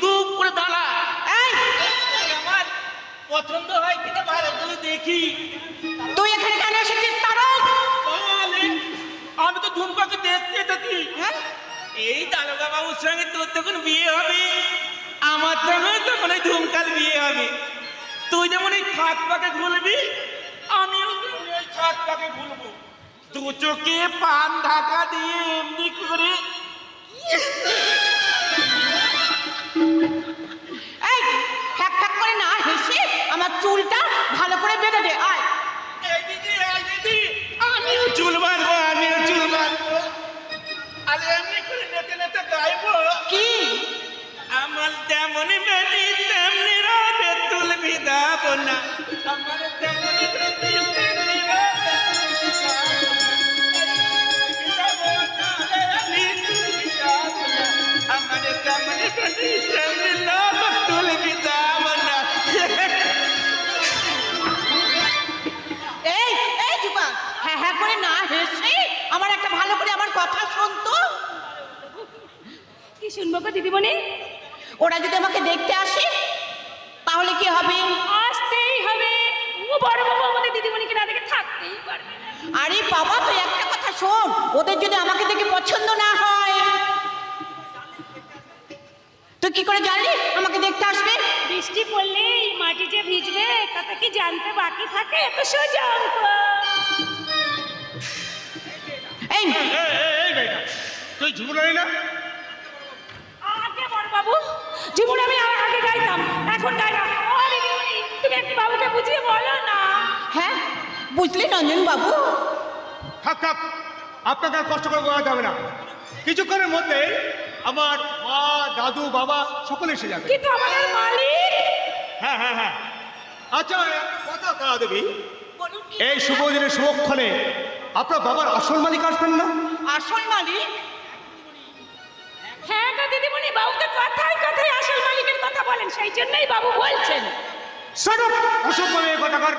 তুপ করে দাঁড়া। আমার পছন্দ হয় কিনা ভালো করে দেখি। তুই এখানে কেন এসেছিস তারক? আমি তো ধুমপাকে দেখতে থাকি হ্যাঁ? এই দারোগা বাবুর সঙ্গে তোর তখন বিয়ে হবে আমার সঙ্গে তখন ওই ধুমকাল বিয়ে হবে। তুই যেমন এই খাত পাকে ঘুরবি আমিও তেমনি ওই ছাদ পাকে ঘুরবো। দু চোখে পান ঢাকা দিয়ে এমনি করে। এই ফ্যাক ফ্যাক করে না হেসে। আমার চুলটা ভালো করে বেঁধে দে আয়। আমিও চুল মারবো আমিও চুল মারবো আরে এমনি করে নেতে নেতে গাইবো। কি? আমার তেমনি বেনি তেমনি রাতে তুল বিদাব না আমার তেমনি শুনব গো দিদিমণি? ওরা যদি আমাকে দেখতে আসে তাহলে কি হবে? আসতেই হবে। ও বড় বাবু আমাদের দিদিমণিকে না দেখে থাকতেই পারবে না। আরে বাবা তুই একটা কথা শোন ওদের যদি আমাকে দেখে পছন্দ না হয় তুই কি করে জানলি আমাকে দেখতে আসবে? বৃষ্টি পড়লে মাটি যে ভিজবে তাতে কি জানতে বাকি থাকে? এত সোজা অঙ্ক। এই এই বেটা তুই ঝুমুরানি না? বাবু জীবন আমি আগে গাইতাম এখন গাই না। তুমি একটু বাবুকে বুঝিয়ে বলো না। হ্যাঁ বুঝলি রঞ্জন বাবু। থাক থাক আপনাকে আর কষ্ট করে বলা যাবে না। কিছুক্ষণের মধ্যে আমার মা দাদু বাবা সকলে এসে যাবে। কিন্তু আমাদের মালিক। হ্যাঁ হ্যাঁ হ্যাঁ। আচ্ছা কথা তারা দেবী। বলুন কি এই শুভ দিনের শুভক্ষণে আপনার বাবার আসল মালিক আসবেন না? আসল মালিক? হ্যাঁ গো দিদিমণি বাবুকে কথায় কথায় আসল মালিকের কথা বলেন সেই জন্যই বাবু বলছেন। সরব অসভ্য মেয়ে কথাকার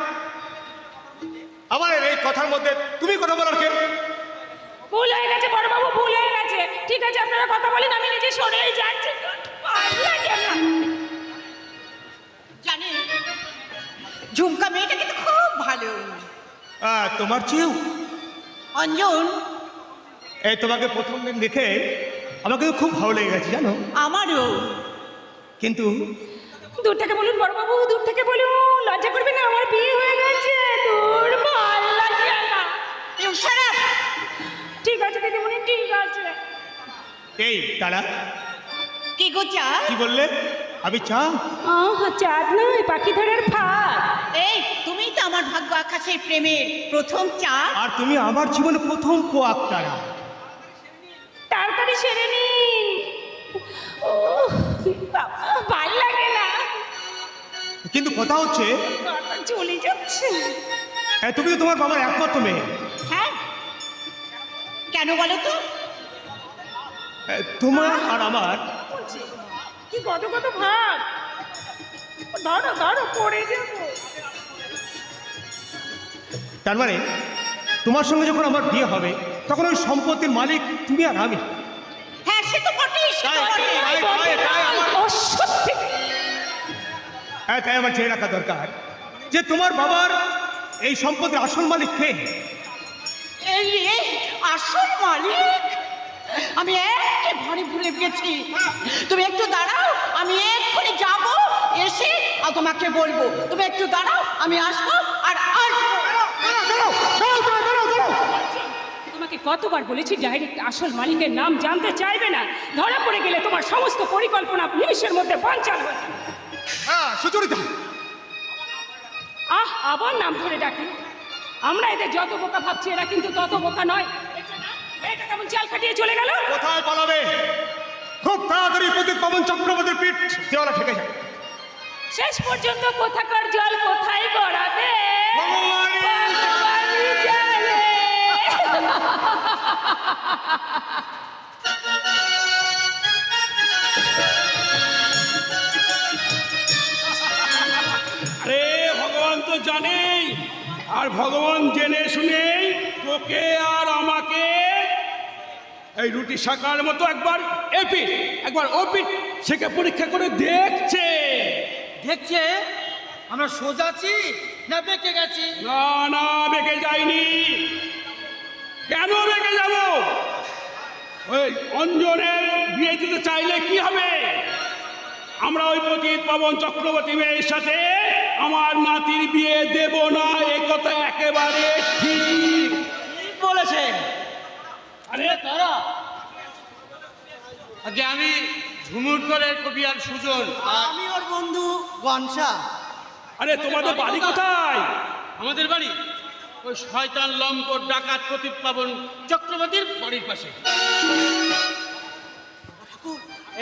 আমার এই কথার মধ্যে তুমি কথা বলার কে? ভুল হয়ে গেছে বড় বাবু ভুল হয়ে গেছে। ঠিক আছে আপনারা কথা বলেন আমি নিজে সরেই যাচ্ছি। জানেন ঝুমকা মেয়েটা কিন্তু খুব ভালো। তোমার চেয়েও। অঞ্জন? এই তোমাকে প্রথম দিন দেখে আমাকে খুব ভালো লেগে গেছে জানো? আমারও। কিন্তু দূর থেকে বলুন বড় বাবু দূর থেকে বলুন লজ্জা করবেন না আমার বিয়ে হয়ে গেছে দূর ভালো লাগে না। ঠিক আছে দিদিমণি ঠিক আছে। এই তারা কি গো চা? কি বললে? আমি চা? আহ চাঁদ নয় পাখি ধরার ফাঁদ। এই তুমিই তো আমার ভাগ্য আকাশের প্রেমের প্রথম চা আর তুমি আমার জীবনে প্রথম পোয়াক তারা তাড়াতাড়ি সেরে নিন। ও বাবা ভালো লাগে না। কিন্তু কথা হচ্ছে গলা চলে যাচ্ছে। এ, তুমি তো তোমার বাবার একমাত্র মেয়ে। হ্যাঁ? কেন বলো তো? এ, তোমার আর আমার কি কত কত ভাব? ধরো ধরো পড়ে যাব। তার মানে তোমার সঙ্গে যখন আমার বিয়ে হবে তখন ওই সম্পত্তির মালিক তুমি আর আমি। হ্যাঁ সে তো বটেই হ্যাঁ তাই আমার জেনে রাখা দরকার যে তোমার বাবার এই সম্পত্তির আসল মালিক কে? এই আসল মালিক? আমি একেবারে ভুলে গেছি। তুমি একটু দাঁড়াও আমি এক্ষুনি যাব এসে আর তোমাকে বলব। তুমি একটু দাঁড়াও আমি আসব কতবার বলেছি ডাইরেক্ট আসল মালিকের নাম জানতে চাইবে না। ধরা পড়ে গেলে তোমার সমস্ত পরিকল্পনা নিমিষের মধ্যে বাঞ্চাল হয়ে যাবে। হ্যাঁ সুচরিতা। আহ আবার নাম ধরে ডাকি। আমরা এদের যত বোকা ভাবছি এরা কিন্তু তত বোকা নয়। এটা কেমন চাল কাটিয়ে চলে গেল? কোথায় পালাবে? খুব তাড়াতাড়ি প্রদীপ পবন চক্রবর্তীর পিঠ দেওয়ালে ঠেকে যায় শেষ পর্যন্ত কোথাকার জল কোথায় গড়াবে ভগবান! ভগবানই জানে। আরে ভগবান তো জানেই আর ভগবান জেনে শুনেই তোকে আর আমাকে এই রুটি শাকার মতো একবার এপিট একবার ওপিট সেকে পরীক্ষা করে দেখছে। দেখছে? আমরা সোজাছি না বেঁকে গেছি? না না বেঁকে যায়নি কেন বেঁকে যাব? ওই অঞ্জনের বিয়ে দিতে চাইলে কি হবে? আমরা ওই পতিত পবন চক্রবর্তী মেয়ের সাথে আমার নাতির বিয়ে দেব না এ কথা একেবারে ঠিক। বলেছেন। আরে তারা? আগে আমি ঝুমুর করে কবি আর সুজন। আমি ওর বন্ধু গনসা। আরে তোমাদের বাড়ি কোথায়? আমাদের বাড়ি? ওই শয়তান লম্পট ডাকাত প্রতীপ পাবন চক্রবর্তীর বাড়ির পাশে।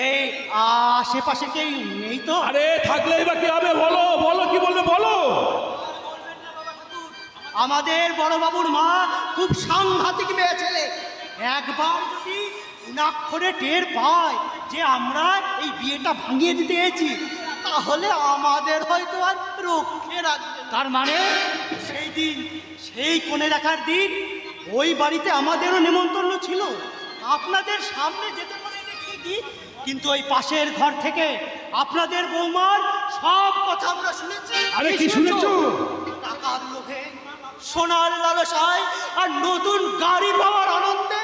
এই আশেপাশে কেউ নেই তো? আরে থাকলেই বা কি হবে? বলো বলো কি বলবে বলো। আমাদের বড় বাবুর মা খুব সাংঘাতিক মেয়ে ছেলে। একবার যদি নাক্ষরে টের পায় যে আমরা এই বিয়েটা ভাঙিয়ে দিতে এসেছি তাহলে আমাদের হয়তো আর রক্ষে রাখবে তার মানে? সেই দিন সেই কোণে রাখার দিন ওই বাড়িতে আমাদেরও নেমন্তন্ন ছিল। আপনাদের সামনে যেতে পারে কিন্তু ওই পাশের ঘর থেকে আপনাদের বৌমার সব কথা আমরা শুনেছি। আরে কি শুনেছো? টাকার লোভে সোনার লালসায় আর নতুন গাড়ি পাওয়ার আনন্দে।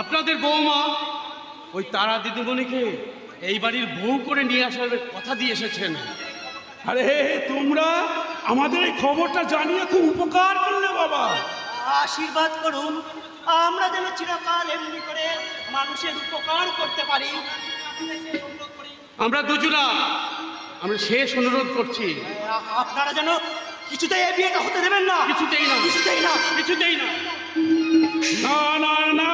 আপনাদের বৌমা ওই তারা দিদিমণিকে এই বাড়ির বউ করে নিয়ে আসার কথা দিয়ে এসেছেন। আরে তোমরা আমাদের এই খবরটা জানিয়ে খুব উপকার করলে বাবা। আশীর্বাদ করুন। আমরা যেন চিরকাল এমনি করে মানুষের উপকার করতে পারি। আমরা দুজনা আমরা শেষ অনুরোধ করছি। আপনারা যেন কিছুতেই এই বিয়েটা হতে দেবেন না। কিছুতেই না। কিছুতেই না। কিছুতেই না। না না না।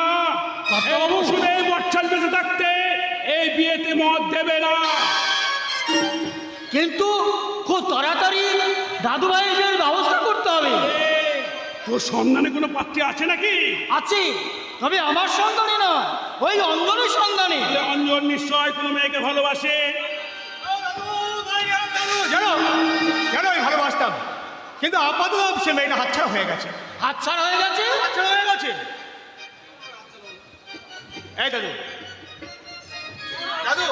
বসুদেব বচ্চন বেঁচে থাকতে এই বিয়েতে মত দেবে না। কিন্তু তোর সন্ধানে কোনো পাত্রী আছে নাকি? আছে তবে আমার সন্ধানে না ওই অঞ্জনের সন্ধানে। অঞ্জন নিশ্চয় কোনো মেয়েকে ভালোবাসে? জানো ভালোবাসতাম কিন্তু আপাতত সে মেয়েটা হাতছাড়া হয়ে গেছে। হাতছাড়া হয়ে গেছে? হাতছাড়া হয়ে গেছে। এই দাদু। দাদু।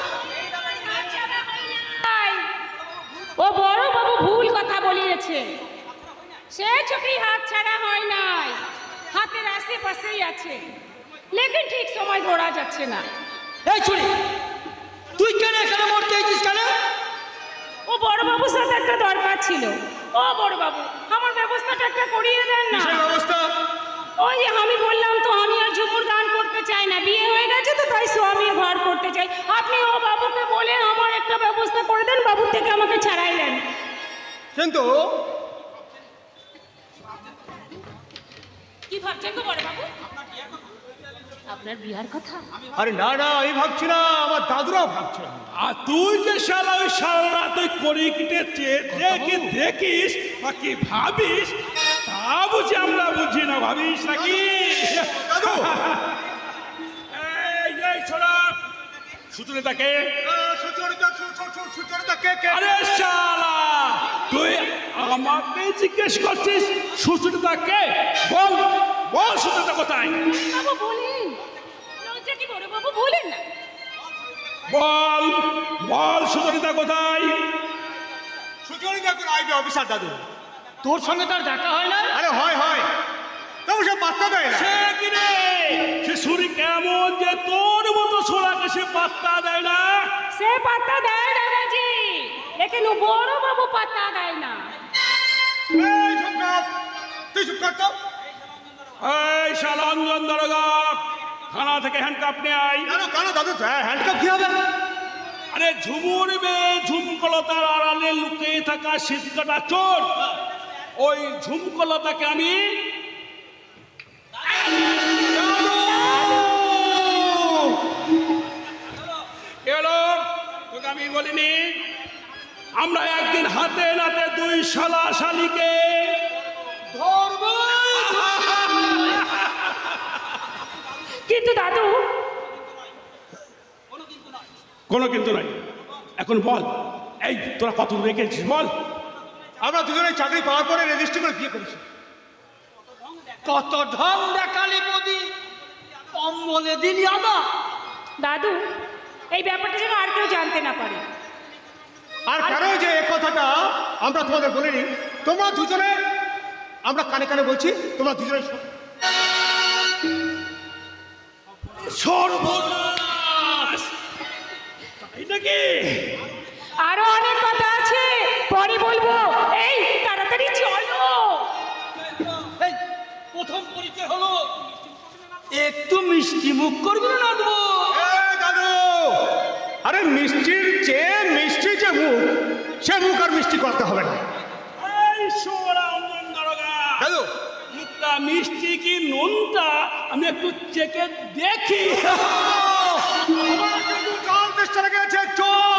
ও বড় বাবু ভুল কথা বলিয়েছে। সে চোখেই হাত ছাড়া হয় নাই। হাতের আশেপাশেই আছে। লেকিন ঠিক সময় ধরা যাচ্ছে না। এই ছুরি তুই কেন এখানে মরতে এসেছিস কেন? ও বড় বাবুর সাথে একটা দরকার ছিল। ও বড় বাবু আমার ব্যবস্থাটা একটা করিয়ে দেন না। ব্যবস্থা? ওই আমি বললাম তো আমি আর ঝুমুর দান করতে চাই না। বিয়ে হয়ে গেছে তো তাই স্বামী ঘর করতে চাই। আপনি ও বাবুকে বলে আমার একটা ব্যবস্থা করে দেন বাবুর থেকে আমাকে ছাড়াই দেন। কিন্তু কি ভাবছেন গো বড় বাবু? আপনার বিয়ার কথা? আরে না না আমি ভাবছি না আমার দাদুরাও ভাবছে না। আর তুই যে শালা ওই শালা তুই করি কিটে চেয়ে কি দেখিস বা কি ভাবিস তা বুঝি আমরা বুঝি না ভাবিস নাকি দাদু! এই এই ছোড়া সুতলে তাকে সুচরিতা সুচরিতা কে কে? আরে শালা তুই আমাকে জিজ্ঞেস করছিস সুচরিতা কে? বল বল সুচরিতা কোথায়? বাবু বলেন। লজ্জা কি বড় বাবু বলেন না। বল বল সুচরিতা কোথায়? সুচরিতা কোন আইবি অফিসার দাদু। তোর সঙ্গে তার দেখা হয় না। আরে হয় হয়। তবু সে পাত্তা দেয় না। সে কি রে? সে সুরি কেমন যে তোর মতো ছোড়াকে সে পাত্তা দেয় না? সে পাত্তা দেয় দাদাজি লেকিন বড় বাবু পাত্তা দেয় না। কর। তুই চুপ কর তো। এই শালা অঞ্জন দরগা থানা থেকে হ্যান্ডকাপ নিয়ে আয়। কেন কেন দাদু হ্যান্ডকাপ কি হবে? আরে ঝুমুর বে ঝুমকলতার আড়ালে লুকিয়ে থাকা শীতকাটা চোর। ওই ঝুমকলতাকে আমি এলো তোকে আমি বলিনি আমরা একদিন হাতে নাতে দুই শালা শালিকে কিন্তু দাদু। কোনো কিন্তু নাই এখন বল এই তোরা কত রেখেছিস বল। আমরা দুজনে চাকরি পাওয়ার পরে রেজিস্ট্রি করে বিয়ে করেছি। কত ঢং দেখালি মোদি কম বলে দিলি আদা। দাদু এই ব্যাপারটা যেন আর কেউ জানতে না পারে। আর কেন যে এ কথাটা আমরা তোমাদের বলিনি তোমরা দুজনে আমরা কানে কানে বলছি তোমরা দুজনে সর্বনাশ! তাই নাকি? আরও অনেক কথা আছে পরে বলব। এই তাড়াতাড়ি চলো। প্রথম পরিচয় হলো একটু মিষ্টি মুখ করবি না নাদবো? আরে মিষ্টির চেয়ে মিষ্টি যে মুখ সে মুখ আর মিষ্টি করতে হবে না। দাদু মুখটা মিষ্টি কি নুনটা? আমি একটু চেকে দেখি। আমার কিন্তু জল তেষ্টা লেগে আছে জল জল।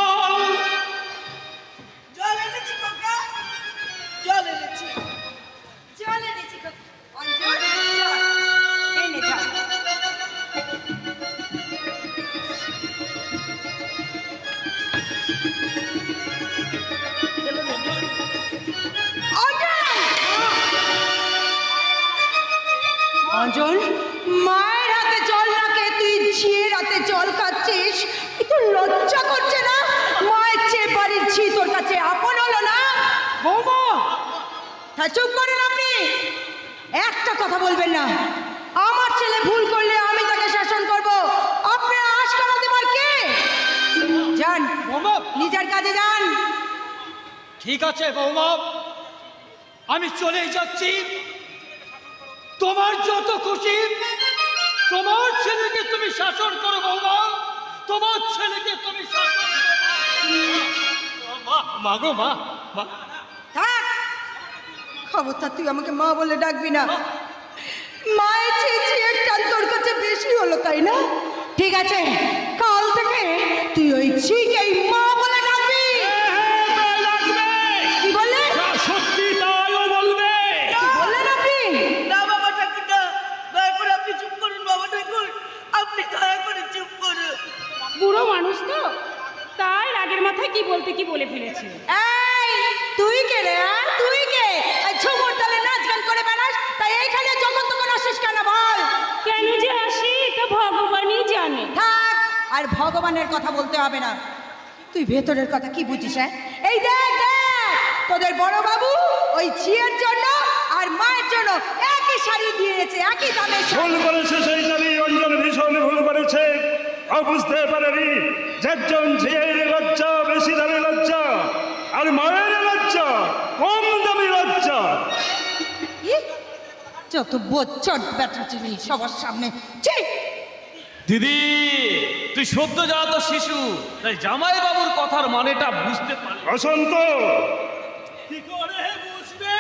লজ্জা করছে না? মায়ের চেয়ে বাড়ির ঝি তোর কাছে আপন হলো না? বৌমা! তা চুপ করেন আপনি। একটা কথা বলবেন না। আমার ছেলে ভুল করলে আমি তাকে শাসন করব। আপনারা আশকারা দেবার কে? যান বৌমা! নিজের কাজে যান। ঠিক আছে বৌমা। আমি চলেই যাচ্ছি। তোমার যত খুশি তোমার ছেলেকে তুমি শাসন করো বৌমা। তোমার ছেলেকে তুমি শাসন মা খবরদার, তুই আমাকে মা বলে ডাকবি না। মায়ের ঝিয়ের টান তোর কাছে বেশি হলো, তাই না? ঠিক আছে, কাল থেকে তুই ওই ঝিকেই মা বলে মানুষ তো। তাই রাগের মাথায় কি বলতে কি বলে ফেলেছে। এই তুই কে রে? তুই কে? এই ঝুমুর তালে নাচ গান করে বেড়াস তাই এইখানে যখন তখন আসিস কেন বল? কেন যে আসি তা ভগবানই জানে। থাক আর ভগবানের কথা বলতে হবে না। তুই ভেতরের কথা কি বুঝিস হ্যাঁ? এই দেখ দেখ তোদের বড় বাবু ওই ঝিয়ের জন্য আর মায়ের জন্য একই শাড়ি দিয়েছে একই শাড়ি। ভুল করেছে সেই নারী অঞ্জন ভীষণ ভুল করেছে। বুঝতে পারেনি। যে একজন ঝিয়ের লজ্জা বেশি দামি লজ্জা আর মায়ের লজ্জা কম দামি লজ্জা? যত বচ্চট ব্যাটা চিনি সবার সামনে। ছি! দিদি তুই সদ্য জাত শিশু তাই জামাই বাবুর কথার মানেটা বুঝতে পারলি। বসন্ত! কি করে বুঝবে?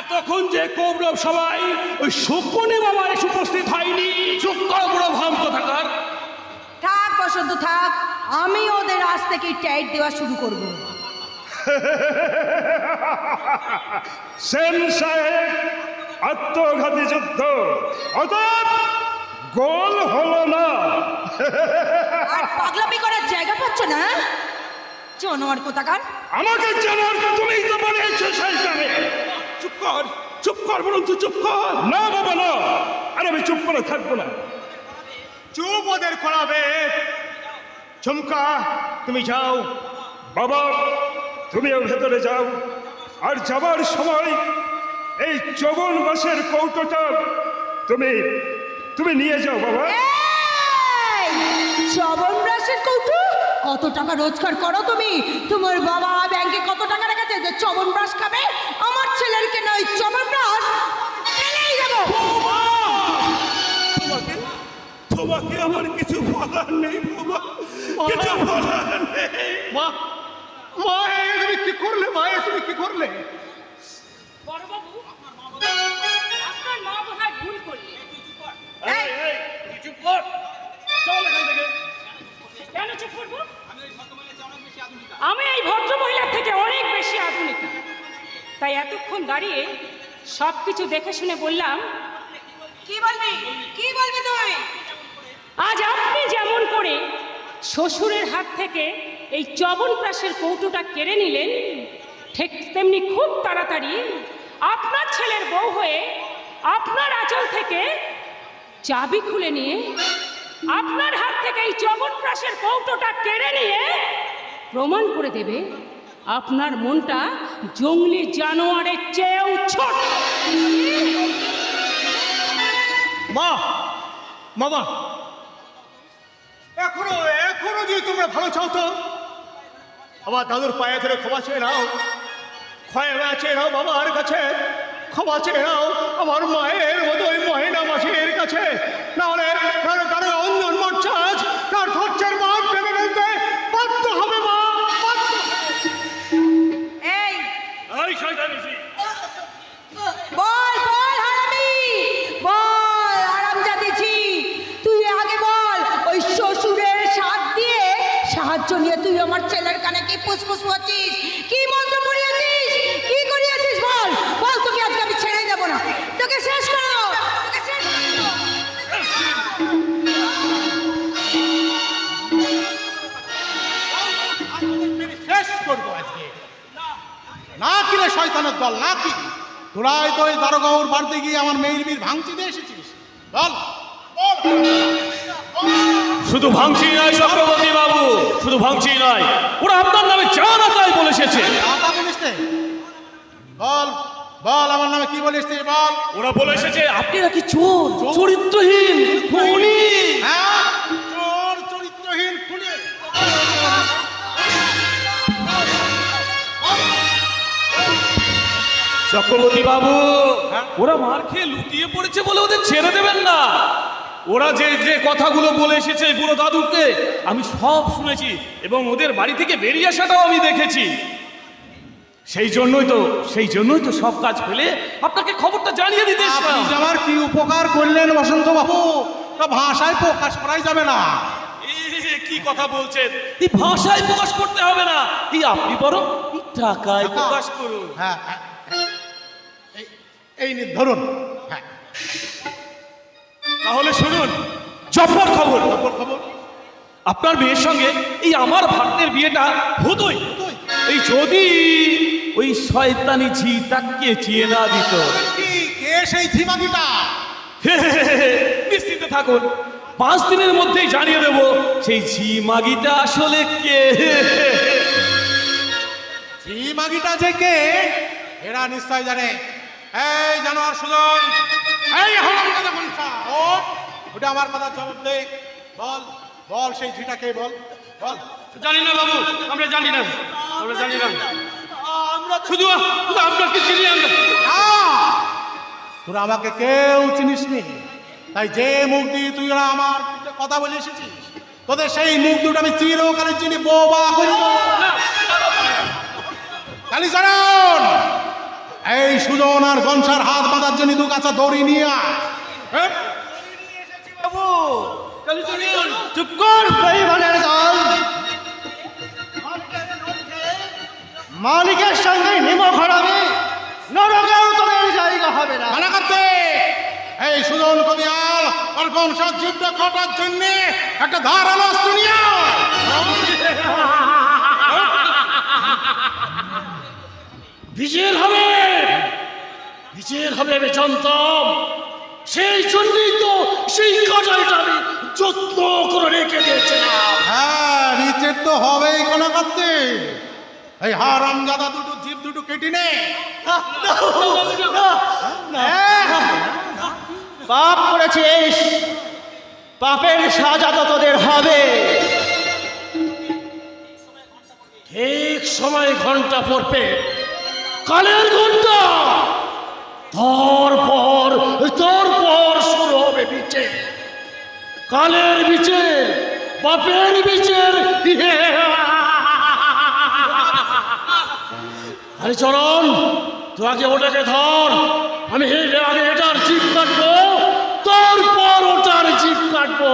এতক্ষণ যে কৌরব সবাই ওই শকুনি বাবা এসে উপস্থিত হয়নি চুপ কর বুড়ো ভাম কোথাকার থাক থাক আমি ওদের আজ থেকে টাইট দেওয়া শুরু করব। সেন সাহেব আত্মঘাতী যুদ্ধ। অতএব গোল হলো না। আর পাগলামি করার জায়গা পাচ্ছ না? জানোয়ার কোথাকার? আমাকে জানার তুমি তো বলেছ সেইখানে চুপ কর চুপ কর বলুন তুই চুপ কর। না বাবা না। আর আমি চুপ করে থাকব না। চুপ ওদের করাবে ঝুমকা তুমি যাও। বাবা তুমিও ভেতরে যাও। আর যাবার সময় এই চবন বাসের কৌটোটা তুমি তুমি নিয়ে যাও বাবা। চবন রাসের কৌটো? কত টাকা রোজগার করো তুমি? তোমার বাবা ব্যাংকে কত টাকা রেখেছে যে চবন ব্রাশ খাবে? আমার ছেলের কেন ওই চবন ব্রাশ ফেলেই দেবো। তোমাকে আমার কিছু বলার নেই বাবা। কিছু বলার নেই। মা মা তুমি কি করলে মা তুমি কি করলে? বড়বাবু আপনার মা বোধহয় ভুল করলেন এই, এই, চুপ কর। চল এখান থেকে। কেন চুপ করব? আমি এই ভদ্র মহিলার থেকে অনেক বেশি আধুনিক। তাই এতক্ষণ দাঁড়িয়ে সব কিছু দেখে শুনে বললাম কি বলবি? কি বলবি তুই? আজ আপনি যেমন করে শ্বশুরের হাত থেকে এই চবনপ্রাসের কৌটোটা কেড়ে নিলেন। ঠিক তেমনি খুব তাড়াতাড়ি আপনার ছেলের বউ হয়ে আপনার আঁচল থেকে চাবি খুলে নিয়ে আপনার হাত থেকে এই চবনপ্রাসের কৌটোটা কেড়ে নিয়ে প্রমাণ করে দেবে আপনার মনটা জঙ্গলি জানোয়ারের চেয়েও ছোট। মা, মামা তোমরা ভালো চাও তো? আমার দাদুর পায়ে ধরে ক্ষমা চেয়ে নাও। ক্ষমা চেয়ে নাও বাবার কাছে। ক্ষমা চেয়ে নাও আমার মায়ের মতো ওই মহিলা মাসির কাছে। নাহলে নাহলে কানে কি মন্ত্র পড়িয়েছিস? কি করিয়েছিস বল? বল, তোকে আজকে আমি ছেড়ে দেব না। তোকে শেষ করে না কিরে শয়তানের দল, না কি? তোরাই তো ওই দারোগাঁর বাড়িতে গিয়ে আমার মেয়ের বীর ভাঙচি এসেছিস। বল। বল। শুধু ভাঙছি নয় চক্রবর্তী বাবু। শুধু ভাঙছি নয় ওরা আপনার নামে যা না তাই বলে এসেছে। বল বল আমার নামে কি বলিস তুই বল। ওরা বলে এসেছে আপনি নাকি চোর চরিত্রহীন খুনি। হ্যাঁ চোর চরিত্রহীন খুনি। চক্রবর্তী বাবু ওরা মার খেয়ে লুটিয়ে পড়েছে বলে ওদের ছেড়ে দেবেন না। ওরা যে যে কথাগুলো বলে এসেছে বুড়ো দাদুকে আমি সব শুনেছি এবং ওদের বাড়ি থেকে বেরিয়ে আসাটাও আমি দেখেছি। সেই জন্যই তো সেই জন্যই তো সব কাজ ফেলে আপনাকে খবরটা জানিয়ে দিতে আমার কি উপকার করলেন বসন্ত বাবু তা ভাষায় প্রকাশ করাই যাবে না। কি কথা বলছেন? এই ভাষায় প্রকাশ করতে হবে না। এই আপনি বরং টাকায় প্রকাশ করুন। হ্যাঁ হ্যাঁ। এই- ধরুন। হ্যাঁ। তাহলে শুনুন জব্বর খবর। খবর খবর আপনার মেয়ের সঙ্গে এই আমার ভাগ্নের বিয়েটা হতোই। এই যদি ওই শয়তানি ঝি তাকে চিয়ে না দিত সেই ঝিমাগিটা নিশ্চিন্তে থাকুন পাঁচ দিনের মধ্যেই জানিয়ে দেব সেই ঝি মাগিটা আসলে কে। ঝিমাগিটা যে কে এরা নিশ্চয় জানে। এই জানোয়ার সুজন এই হলাম কথা মনসা ওঠ ওটা আমার কথা জবাব দে বল বল সেই ঝিটা কে বল বল জানি না বাবু আমরা জানি না আমরা জানি না শুধু শুধু আপনাকে চিনি আমরা না তোরা আমাকে কেউ চিনিস নি তাই যে মুখ দিয়ে তুই ওরা আমার কথা বলে এসেছিস তোদের সেই মুখ দুটো আমি চিরকালের চিনি বোবা করিব কালীচরণ এই সুজন আর গনসার হাত বাঁধার জন্য দু কাছা দড়ি নিয়ে হ্যাঁ? চুপ কর বেইমানের দল মালিকের সঙ্গে নিমখ হারাবে নরকেও তোদের জায়গা হবে না। মানা করতে। এই সুজন কবিয়াল আর গনসার জীবটা কাটার জন্য একটা ধারালো অস্ত্র নিয়ে বিজের হবে। বিজের হবে বেচন্তম সেই জন্যই তো সেই কাটাইটা আমি যত্ন করে রেখে দিয়েছিলাম। হ্যাঁ নিচের তো হবেই কোনো করতে এই হারাম জাদা দুটো জীব দুটো কেটে নে। পাপ করেছিস পাপের সাজা তো তোদের হবে। ঠিক সময় ঘণ্টা পড়বে। কালের ঘণ্টা তারপর তারপর শুরু হবে বিচার। কালের বিচার পাপের বিচার আরে চরণ তুই আগে ওটাকে ধর। আমি আগে এটার জিপ কাটবো, তারপর ওটার জিপ কাটবো।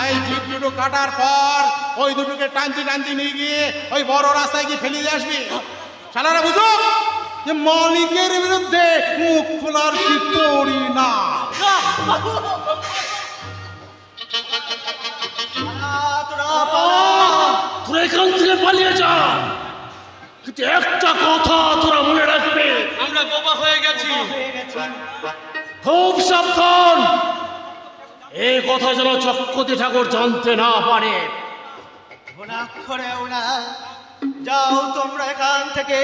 এই জীব দুটো কাটার পর ওই দুটোকে টানতে টানতে নিয়ে গিয়ে ওই বড় রাস্তায় গিয়ে ফেলে দিয়ে আসবি। শালারা বুঝো? যে মালিকের বিরুদ্ধে মুখ খোলার কি পড়ি না তোরা এখান থেকে পালিয়ে যা। কিন্তু একটা কথা তোরা মনে রাখবে। আমরা বোবা হয়ে গেছি। খুব সাবধান। এই কথা যেন চক্রতি ঠাকুর জানতে না পারে। যাও তোমরা এখান থেকে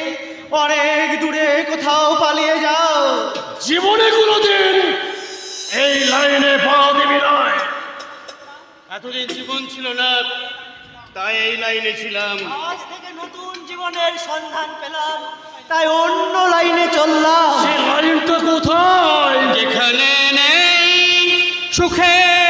অনেক দূরে কোথাও পালিয়ে যাও। জীবনে কোনোদিন এই লাইনে পা দিবি নয় এতদিন জীবন ছিল না তাই এই লাইনে ছিলাম। আজ থেকে নতুন জীবনের সন্ধান পেলাম তাই অন্য লাইনে চললাম। সে লাইনটা কোথায়? যেখানে নেই সুখে